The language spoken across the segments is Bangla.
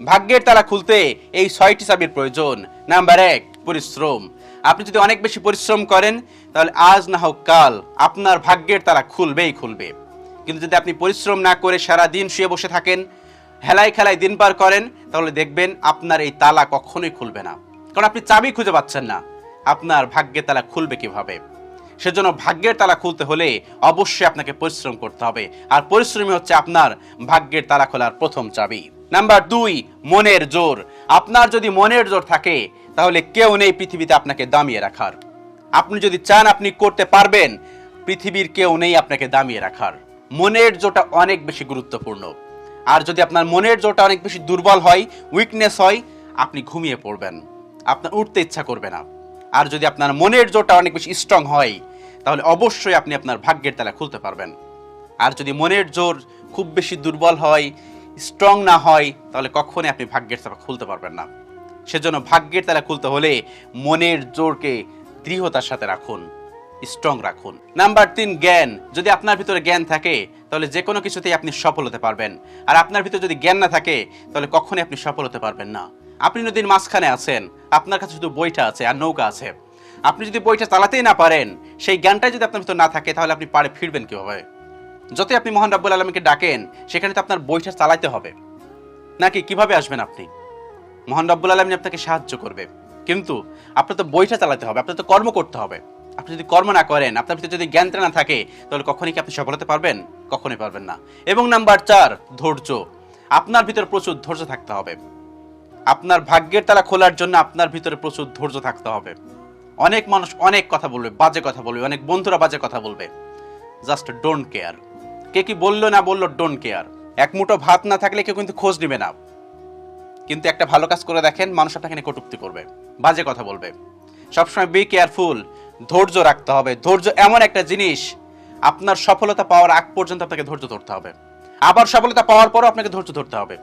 ভাগ্যের তালা খুলতে এই ছয়টি চাবির প্রয়োজন। নাম্বার এক, পরিশ্রম। আপনি যদি অনেক বেশি পরিশ্রম করেন, তাহলে আজ না হোক কাল আপনার ভাগ্যের তালা খুলবেই খুলবে। কিন্তু যদি আপনি পরিশ্রম না করে সারা দিন শুয়ে বসে থাকেন হেলায় খেলায় দিন পার করেন, তাহলে দেখবেন আপনার এই তালা কখনোই খুলবে না। কারণ আপনি চাবি খুঁজে পাচ্ছেন না, আপনার ভাগ্যের তালা খুলবে কীভাবে? সেজন্য ভাগ্যের তালা খুলতে হলে অবশ্যই আপনাকে পরিশ্রম করতে হবে। আর পরিশ্রমই হচ্ছে আপনার ভাগ্যের তালা খোলার প্রথম চাবি। নাম্বার দুই, মনের জোর। আপনার যদি মনের জোর থাকে, তাহলে কেউ নেই পৃথিবীতে আপনাকে দামিয়ে রাখার। আপনি যদি চান আপনি করতে পারবেন, পৃথিবীর কেউ নেই আপনাকে দামিয়ে রাখার। মনের জোরটা অনেক বেশি গুরুত্বপূর্ণ। আর যদি আপনার মনের জোরটা অনেক বেশি দুর্বল হয় উইকনেস হয়, আপনি ঘুমিয়ে পড়বেন। আপনার উঠতে ইচ্ছা করবে না। আর যদি আপনার মনের জোরটা অনেক বেশি স্ট্রং হয়, তাহলে অবশ্যই আপনি আপনার ভাগ্যের তালা খুলতে পারবেন। আর যদি মনের জোর খুব বেশি দুর্বল হয় স্ট্রং না হয়, তাহলে কখনোই আপনি ভাগ্যের তালা খুলতে পারবেন না। সেজন্য ভাগ্যের তালা খুলতে হলে মনের জোরকে দৃঢ়তার সাথে রাখুন স্ট্রং রাখুন। নাম্বার তিন, জ্ঞান। যদি আপনার ভিতরে জ্ঞান থাকে, তাহলে যে কোনো কিছুতেই আপনি সফল হতে পারবেন। আর আপনার ভিতরে যদি জ্ঞান না থাকে, তাহলে কখনই আপনি সফল হতে পারবেন না। আপনি নদীর মাঝখানে আছেন, আপনার কাছে শুধু বইটা আছে আর নৌকা আছে। আপনি যদি বইটা চালাতেই না পারেন, সেই জ্ঞানটাই যদি আপনার ভিতরে না থাকে, তাহলে আপনি পাড়ে ফিরবেন কীভাবে? যতই আপনি মহান রাব্বুল আলমীকে ডাকেন, সেখানে তো আপনার বইটা চালাতে হবে। নাকি কীভাবে আসবেন আপনি? মহান রব্বুল আলমী আপনাকে সাহায্য করবে। কিন্তু আপনার তো বইটা চালাতে হবে, আপনার তো কর্ম করতে হবে। আপনি যদি কর্ম না করেন, আপনার ভিতরে যদি জ্ঞানটা না থাকে, তাহলে কখনই কি আপনি সফল হতে পারবেন? কখনই পারবেন না। এবং নাম্বার চার, ধৈর্য। আপনার ভিতরে প্রচুর ধৈর্য থাকতে হবে। আপনার ভাগ্যের তালা খোলার জন্য আপনার ভিতরে প্রচুর ধৈর্য থাকতে হবে। অনেক মানুষ অনেক কথা বলবে, বাজে কথা বলবে, অনেক বন্ধুরা বাজে কথা বলবে। Just don't care. কে কি বলল না বলল ডোন্ট কেয়ার এক মুঠো ভাত না থাকলে কেউ কিন্তু খোঁজ নেবে না। কিন্তু একটা ভালো কাজ করে দেখেন, মানুষ আপনাকে কটুক্তি করবে। বাজে কথা বলবে। সবসময় বি কেয়ারফুল ধৈর্য রাখতে হবে। ধৈর্য এমন একটা জিনিস, আপনার সফলতা পাওয়ার আগ পর্যন্ত আপনাকে ধৈর্য ধরতে হবে। আবার সফলতা পাওয়ার পরও আপনাকে ধৈর্য ধরতে হবে।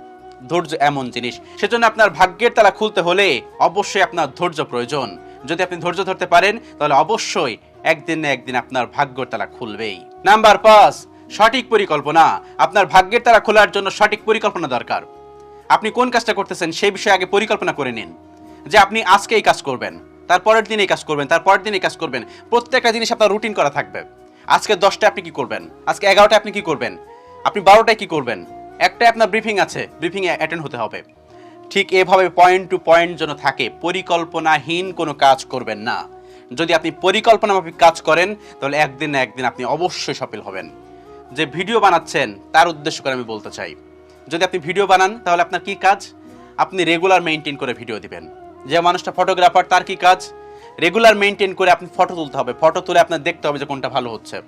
ধৈর্য এমন জিনিস, সেজন্য আপনার ভাগ্যের তালা খুলতে হলে অবশ্যই আপনার ধৈর্য প্রয়োজন। যদি আপনি ধৈর্য ধরতে পারেন, তাহলে অবশ্যই একদিন না একদিন আপনার ভাগ্যের তালা খুলবেই। নাম্বার পাঁচ সঠিক পরিকল্পনা, আপনার ভাগ্যের তালা খোলার জন্য সঠিক পরিকল্পনা দরকার। আপনি কোন কাজটা করতেছেন সেই বিষয়ে আগে পরিকল্পনা করে নিন। যে আপনি আজকে এই কাজ করবেন তারপরের দিন এই কাজ করবেন তারপরের দিন এই কাজ করবেন, প্রত্যেকটা জিনিস আপনার রুটিন করা থাকবে। আজকে দশটায় আপনি কি করবেন? আজকে এগারোটায় আপনি কি করবেন? আপনি বারোটায় কি করবেন? একটাই আপনার ব্রিফিং আছে ব্রিফিংয়ে অ্যাটেন্ড হতে হবে। ঠিক এভাবে পয়েন্ট টু পয়েন্ট যেন থাকে, পরিকল্পনাহীন কোনো কাজ করবেন না। যদি আপনি পরিকল্পনা মাফিক কাজ করেন, তাহলে একদিন না একদিন আপনি অবশ্যই সফল হবেন। যে ভিডিও বানাচ্ছেন, তার উদ্দেশ্য করে আমি বলতে চাই। যদি আপনি ভিডিও বানান, তাহলে আপনার কি কাজ? আপনি রেগুলার মেনটেন করে ভিডিও দিবেন। যে মানুষটা ফটোগ্রাফার তার কি কাজ? রেগুলার মেনটেন করে আপনি ফটো তুলতে হবে। ফটো তুলে আপনার দেখতে হবে যে কোনটা ভালো হচ্ছে।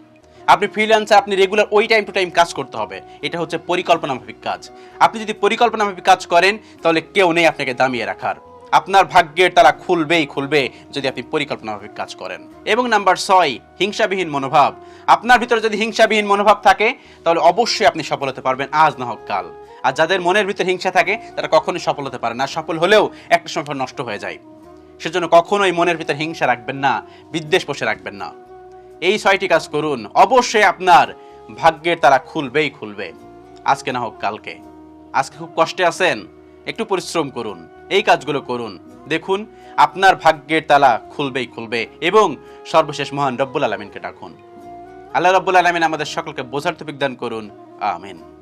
আপনি ফ্রিল্যান্সে আপনি রেগুলার ওই টাইম টু টাইম কাজ করতে হবে। এটা হচ্ছে পরিকল্পনা মাফিক কাজ। আপনি যদি পরিকল্পনা মাফিক কাজ করেন, তাহলে কেউ নেই আপনাকে দামিয়ে রাখার। আপনার ভাগ্যের তারা খুলবেই খুলবে যদি আপনি পরিকল্পনাভাবে কাজ করেন। এবং নাম্বার ছয়, হিংসাবিহীন মনোভাব। আপনার ভিতরে যদি হিংসাবিহীন মনোভাব থাকে, তাহলে অবশ্যই আপনি সফল হতে পারবেন আজ না হোক কাল। আর যাদের মনের ভিতরে হিংসা থাকে, তারা কখনোই সফল হতে পারে না। সফল হলেও একটা সময় নষ্ট হয়ে যায়। সেজন্য কখনোই মনের ভিতরে হিংসা রাখবেন না, বিদ্বেষ বসে রাখবেন না। এই ছয়টি কাজ করুন। অবশ্যই আপনার ভাগ্যের তারা খুলবেই খুলবে। আজকে না হোক কালকে। আজকে খুব কষ্টে আছেন, একটু পরিশ্রম করুন। এই কাজগুলো করুন। দেখুন, আপনার ভাগ্যের তালা খুলবেই খুলবে এবং সর্বশেষ মহান রব্বুল আলমিনকে ডাকুন। আল্লাহ রব্বুল আলমিন আমাদের সকলকে বোঝার তফিক দান করুন। আমিন।